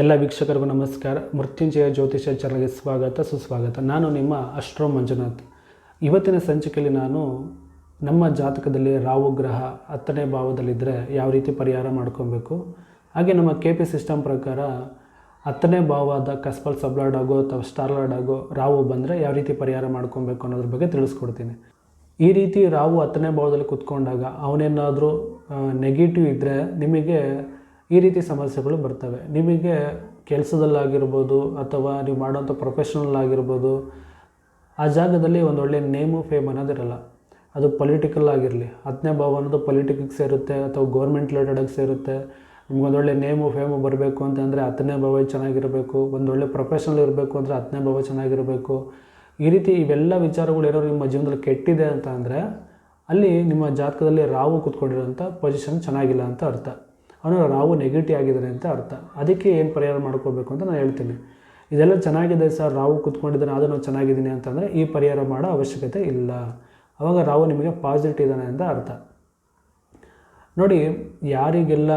ಎಲ್ಲ ವೀಕ್ಷಕರಿಗೂ ನಮಸ್ಕಾರ. ಮೃತ್ಯುಂಜಯ ಜ್ಯೋತಿಷ ಚಾನಲ್ಗೆ ಸ್ವಾಗತ, ಸುಸ್ವಾಗತ. ನಾನು ನಿಮ್ಮ ಅಷ್ಟ್ರೋ ಮಂಜುನಾಥ್. ಇವತ್ತಿನ ಸಂಚಿಕೆಯಲ್ಲಿ ನಾನು ನಮ್ಮ ಜಾತಕದಲ್ಲಿ ರಾಹು ಗ್ರಹ ಹತ್ತನೇ ಭಾವದಲ್ಲಿದ್ದರೆ ಯಾವ ರೀತಿ ಪರಿಹಾರ ಮಾಡ್ಕೊಬೇಕು? ಹಾಗೆ ನಮ್ಮ ಕೆ ಪಿ ಸಿಸ್ಟಮ್ ಪ್ರಕಾರ ಹತ್ತನೇ ಭಾವದ ಕಸ್ಪಲ್ ಸಬ್ಲಾರ್ಡ್ ಆಗೋ ಅಥವಾ ಸ್ಟಾರ್ಲಾರ್ಡ್ ಆಗೋ ರಾವು ಬಂದರೆ ಯಾವ ರೀತಿ ಪರಿಹಾರ ಮಾಡ್ಕೊಬೇಕು ಅನ್ನೋದ್ರ ಬಗ್ಗೆ ತಿಳಿಸ್ಕೊಡ್ತೀನಿ. ಈ ರೀತಿ ರಾವು ಹತ್ತನೇ ಭಾವದಲ್ಲಿ ಕುತ್ಕೊಂಡಾಗ ಅವನೇನಾದರೂ ನೆಗೆಟಿವ್ ಇದ್ದರೆ ನಿಮಗೆ ಈ ರೀತಿ ಸಮಸ್ಯೆಗಳು ಬರ್ತವೆ. ನಿಮಗೆ ಕೆಲಸದಲ್ಲಾಗಿರ್ಬೋದು ಅಥವಾ ನೀವು ಮಾಡೋಂಥ ಪ್ರೊಫೆಷನಲ್ ಆಗಿರ್ಬೋದು, ಆ ಜಾಗದಲ್ಲಿ ಒಂದು ಒಳ್ಳೆಯ ನೇಮು ಫೇಮ್ ಅನ್ನೋದಿರಲ್ಲ ಅದು ಪೊಲಿಟಿಕಲ್ ಆಗಿರಲಿ. ಹತ್ತನೇ ಭಾವ ಅನ್ನೋದು ಪೊಲಿಟಿಕ್ಗೆ ಸೇರುತ್ತೆ ಅಥವಾ ಗೌರ್ಮೆಂಟ್ ರಿಲೇಟೆಡಾಗಿ ಸೇರುತ್ತೆ. ನಿಮ್ಗೆ ಒಳ್ಳೆ ನೇಮು ಫೇಮು ಬರಬೇಕು ಅಂತಂದರೆ ಹತ್ತನೇ ಭಾವ ಚೆನ್ನಾಗಿರಬೇಕು. ಒಂದೊಳ್ಳೆ ಪ್ರೊಫೆಷನಲ್ ಇರಬೇಕು ಅಂದರೆ ಹತ್ತನೇ ಭಾವ ಚೆನ್ನಾಗಿರಬೇಕು. ಈ ರೀತಿ ಇವೆಲ್ಲ ವಿಚಾರಗಳು ಏನಾದ್ರು ನಿಮ್ಮ ಜೀವನದಲ್ಲಿ ಕೆಟ್ಟಿದೆ ಅಂತ ಅಂದರೆ ಅಲ್ಲಿ ನಿಮ್ಮ ಜಾತಕದಲ್ಲಿ ರಾವು ಕೂತ್ಕೊಂಡಿರೋಂಥ ಪೊಸಿಷನ್ ಚೆನ್ನಾಗಿಲ್ಲ ಅಂತ ಅರ್ಥ. ಅವನು ರಾಹು ನೆಗೆಟಿವ್ ಆಗಿದ್ದಾರೆ ಅಂತ ಅರ್ಥ. ಅದಕ್ಕೆ ಏನು ಪರಿಹಾರ ಮಾಡ್ಕೋಬೇಕು ಅಂತ ನಾನು ಹೇಳ್ತೀನಿ. ಇದೆಲ್ಲ ಚೆನ್ನಾಗಿದೆ ಸರ್ ರಾಹು ಕೂತ್ಕೊಂಡಿದ್ದಾನೆ ಅದು ನಾವು ಚೆನ್ನಾಗಿದ್ದೀನಿ ಅಂತಂದರೆ ಈ ಪರಿಹಾರ ಮಾಡೋ ಅವಶ್ಯಕತೆ ಇಲ್ಲ. ಅವಾಗ ರಾಹು ನಿಮಗೆ ಪಾಸಿಟಿವ್ ಇದ್ದಾನೆ ಅಂತ ಅರ್ಥ. ನೋಡಿ, ಯಾರಿಗೆಲ್ಲ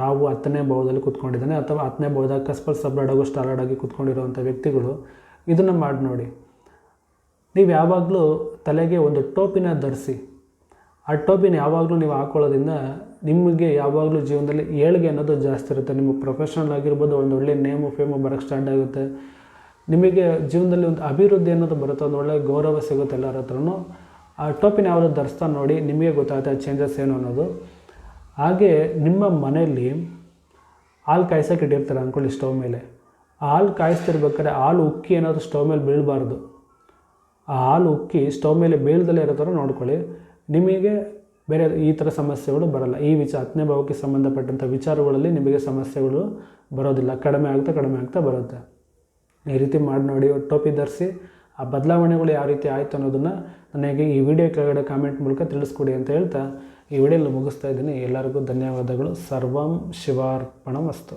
ರಾಹು ಹತ್ತನೇ ಭಾವದಲ್ಲಿ ಕುತ್ಕೊಂಡಿದ್ದಾನೆ ಅಥವಾ ಹತ್ತನೇ ಭಾವದಾಗ ಕಸ್ಪಲ್ ಸಬ್ಲಾಡ್ ಆಗೋ ಸ್ಟಾರ್ಡ್ ಆಗಿ ಕೂತ್ಕೊಂಡಿರೋವಂಥ ವ್ಯಕ್ತಿಗಳು, ಇದನ್ನು ಮಾಡಿ ನೋಡಿ. ನೀವು ಯಾವಾಗಲೂ ತಲೆಗೆ ಒಂದು ಟೋಪಿನ ಧರಿಸಿ, ಆ ಟೋಪಿನ ಯಾವಾಗಲೂ ನೀವು ಹಾಕೊಳ್ಳೋದ್ರಿಂದ ನಿಮಗೆ ಯಾವಾಗಲೂ ಜೀವನದಲ್ಲಿ ಏಳಿಗೆ ಅನ್ನೋದು ಜಾಸ್ತಿ ಇರುತ್ತೆ. ನಿಮಗೆ ಪ್ರೊಫೆಷ್ನಲ್ ಆಗಿರ್ಬೋದು, ಒಂದು ಒಳ್ಳೆ ನೇಮು ಫೇಮು ಬರೋಕ್ಕೆ ಸ್ಟಾರ್ಟ್ ಆಗುತ್ತೆ. ನಿಮಗೆ ಜೀವನದಲ್ಲಿ ಒಂದು ಅಭಿವೃದ್ಧಿ ಅನ್ನೋದು ಬರುತ್ತೆ, ಒಂದು ಒಳ್ಳೆ ಗೌರವ ಸಿಗುತ್ತೆ ಎಲ್ಲರ ಹತ್ರನೂ. ಆ ಟೋಪಿನ ಯಾವುದು ಧರಿಸ್ತಾ ನೋಡಿ, ನಿಮಗೆ ಗೊತ್ತಾಗುತ್ತೆ ಆ ಚೇಂಜಸ್ ಏನು ಅನ್ನೋದು. ಹಾಗೆ ನಿಮ್ಮ ಮನೆಯಲ್ಲಿ ಹಾಲು ಕಾಯಿಸೋಕೆ ಇಟ್ಟಿರ್ತಾರೆ ಅಂದ್ಕೊಳ್ಳಿ ಸ್ಟವ್ ಮೇಲೆ. ಆ ಹಾಲು ಕಾಯಿಸ್ತಿರ್ಬೇಕಾದ್ರೆ ಹಾಲು ಉಕ್ಕಿ ಏನಾದರೂ ಸ್ಟವ್ ಮೇಲೆ ಬೀಳಬಾರ್ದು. ಆ ಹಾಲು ಉಕ್ಕಿ ಸ್ಟವ್ ಮೇಲೆ ಬೀಳ್ದಲ್ಲೇ ಇರೋ ಥರ ನೋಡ್ಕೊಳ್ಳಿ. ನಿಮಗೆ ಬೇರೆ ಈ ಥರ ಸಮಸ್ಯೆಗಳು ಬರಲ್ಲ. ಈ ವಿಚಾರ ಹತ್ತನೇ ಭಾವಕ್ಕೆ ಸಂಬಂಧಪಟ್ಟಂಥ ವಿಚಾರಗಳಲ್ಲಿ ನಿಮಗೆ ಸಮಸ್ಯೆಗಳು ಬರೋದಿಲ್ಲ. ಕಡಿಮೆ ಆಗ್ತಾ ಕಡಿಮೆ ಆಗ್ತಾ ಬರುತ್ತೆ. ಈ ರೀತಿ ಮಾಡಿ ನೋಡಿ, ಟೋಪಿ ಧರಿಸಿ ಆ ಬದಲಾವಣೆಗಳು ಯಾವ ರೀತಿ ಆಯಿತು ಅನ್ನೋದನ್ನು ನನಗೆ ಈ ವಿಡಿಯೋ ಕೆಳಗಡೆ ಕಾಮೆಂಟ್ ಮೂಲಕ ತಿಳಿಸ್ಕೊಡಿ ಅಂತ ಹೇಳ್ತಾ ಈ ವಿಡಿಯೋಲ್ಲಿ ಮುಗಿಸ್ತಾ ಇದ್ದೀನಿ. ಎಲ್ಲರಿಗೂ ಧನ್ಯವಾದಗಳು. ಸರ್ವಂ ಶಿವಾರ್ಪಣ ಮಸ್ತು